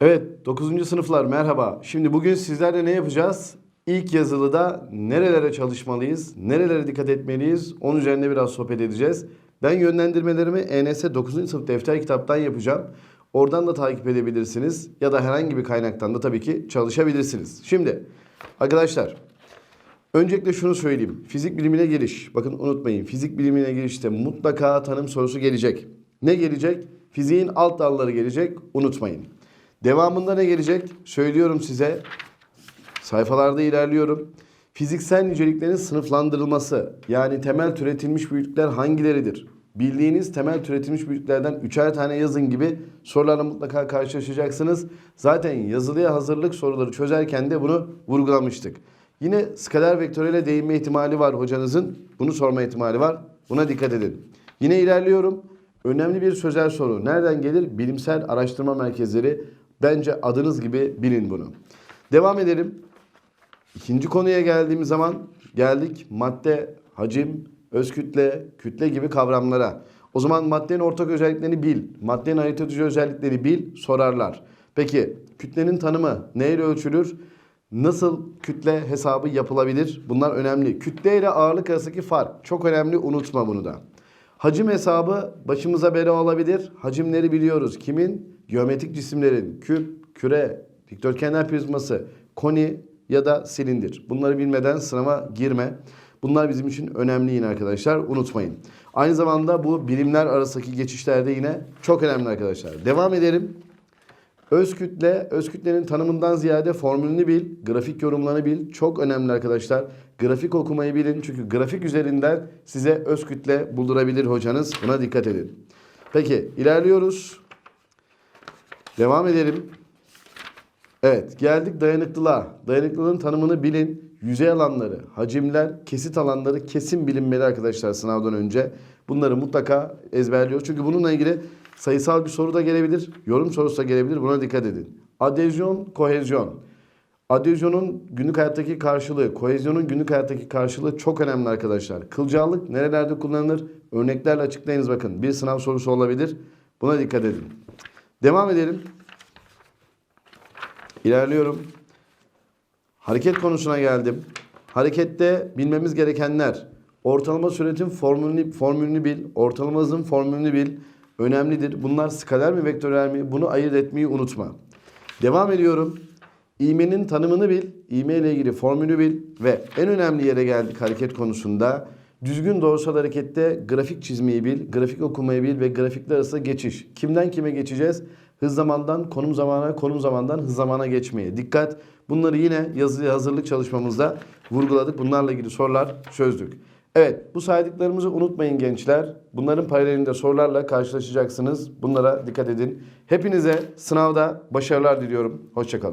Evet 9. sınıflar merhaba. Şimdi bugün sizlerle ne yapacağız? İlk yazılıda nerelere çalışmalıyız, nerelere dikkat etmeliyiz onun üzerine biraz sohbet edeceğiz. Ben yönlendirmelerimi ENS 9. sınıf defter kitaptan yapacağım. Oradan da takip edebilirsiniz ya da herhangi bir kaynaktan da tabii ki çalışabilirsiniz. Şimdi arkadaşlar Öncelikle şunu söyleyeyim. Fizik bilimine giriş. Bakın unutmayın. Fizik bilimine girişte mutlaka tanım sorusu gelecek. Ne gelecek? Fiziğin alt dalları gelecek. Unutmayın. Devamında ne gelecek? Söylüyorum size. Sayfalarda ilerliyorum. Fiziksel niceliklerin sınıflandırılması. Yani temel türetilmiş büyüklükler hangileridir? Bildiğiniz temel türetilmiş büyüklüklerden üçer tane yazın gibi sorularla mutlaka karşılaşacaksınız. Zaten yazılıya hazırlık soruları çözerken de bunu vurgulamıştık. Yine skaler vektörüyle değinme ihtimali var hocanızın. Bunu sorma ihtimali var. Buna dikkat edin. Yine ilerliyorum. Önemli bir sözel soru. Nereden gelir? Bilimsel araştırma merkezleri. Bence adınız gibi bilin bunu. Devam edelim. İkinci konuya geldiğimiz zaman geldik madde, hacim, öz kütle, kütle gibi kavramlara. O zaman maddenin ortak özelliklerini bil, maddenin ayırt edici özellikleri bil, sorarlar. Peki kütlenin tanımı neyle ölçülür? Nasıl kütle hesabı yapılabilir? Bunlar önemli. Kütle ile ağırlık arasındaki fark çok önemli unutma bunu da. Hacim hesabı başımıza bela olabilir. Hacimleri biliyoruz. Kimin? Geometrik cisimlerin küp, küre, dikdörtgenler prizması, koni ya da silindir. Bunları bilmeden sınava girme. Bunlar bizim için önemli yine arkadaşlar. Unutmayın. Aynı zamanda bu bilimler arasındaki geçişlerde yine çok önemli arkadaşlar. Devam edelim. Öz kütle, öz kütlenin tanımından ziyade formülünü bil, grafik yorumlarını bil. Çok önemli arkadaşlar. Grafik okumayı bilin çünkü grafik üzerinden size öz kütle buldurabilir hocanız. Buna dikkat edin. Peki ilerliyoruz. Devam edelim. Evet geldik dayanıklılığa. Dayanıklılığın tanımını bilin. Yüzey alanları, hacimler, kesit alanları kesin bilinmeli arkadaşlar sınavdan önce. Bunları mutlaka ezberliyoruz. Çünkü bununla ilgili sayısal bir soru da gelebilir. Yorum sorusu da gelebilir. Buna dikkat edin. Adezyon, kohezyon. Adezyonun günlük hayattaki karşılığı, kohezyonun günlük hayattaki karşılığı çok önemli arkadaşlar. Kılcallık nerelerde kullanılır? Örneklerle açıklayınız bakın. Bir sınav sorusu olabilir. Buna dikkat edin. Devam edelim. İlerliyorum. Hareket konusuna geldim. Harekette bilmemiz gerekenler. Ortalama süretin formülünü, formülünü bil. Ortalama hızın formülünü bil. Önemlidir. Bunlar skaler mi vektörel mi? Bunu ayırt etmeyi unutma. Devam ediyorum. İğmenin tanımını bil. İğme ile ilgili formülü bil. Ve en önemli yere geldik hareket konusunda. Düzgün doğrusal harekette grafik çizmeyi bil, grafik okumayı bil ve grafikler arasında geçiş. Kimden kime geçeceğiz? Hız zamandan konum zamana, konum zamandan hız zamana geçmeye. Dikkat! Bunları yine yazılı hazırlık çalışmamızda vurguladık. Bunlarla ilgili sorular çözdük. Evet, bu saydıklarımızı unutmayın gençler. Bunların paralelinde sorularla karşılaşacaksınız. Bunlara dikkat edin. Hepinize sınavda başarılar diliyorum. Hoşçakalın.